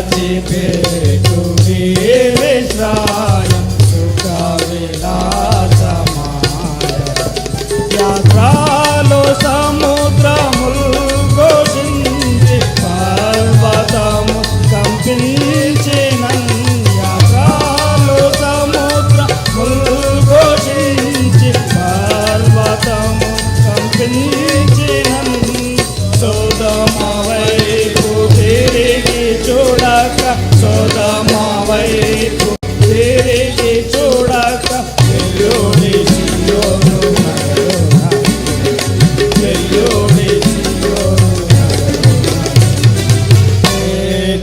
బ్రతిపెట్టు వీరేశాయ సుఖ విలాసమాయ యాత్రలో సముద్రముల్ గోషించి పర్వతము కంపిని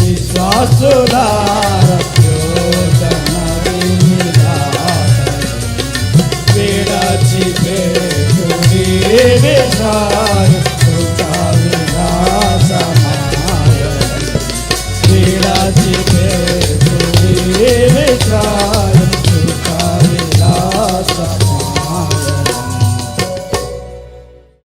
విశ్వాసులారా.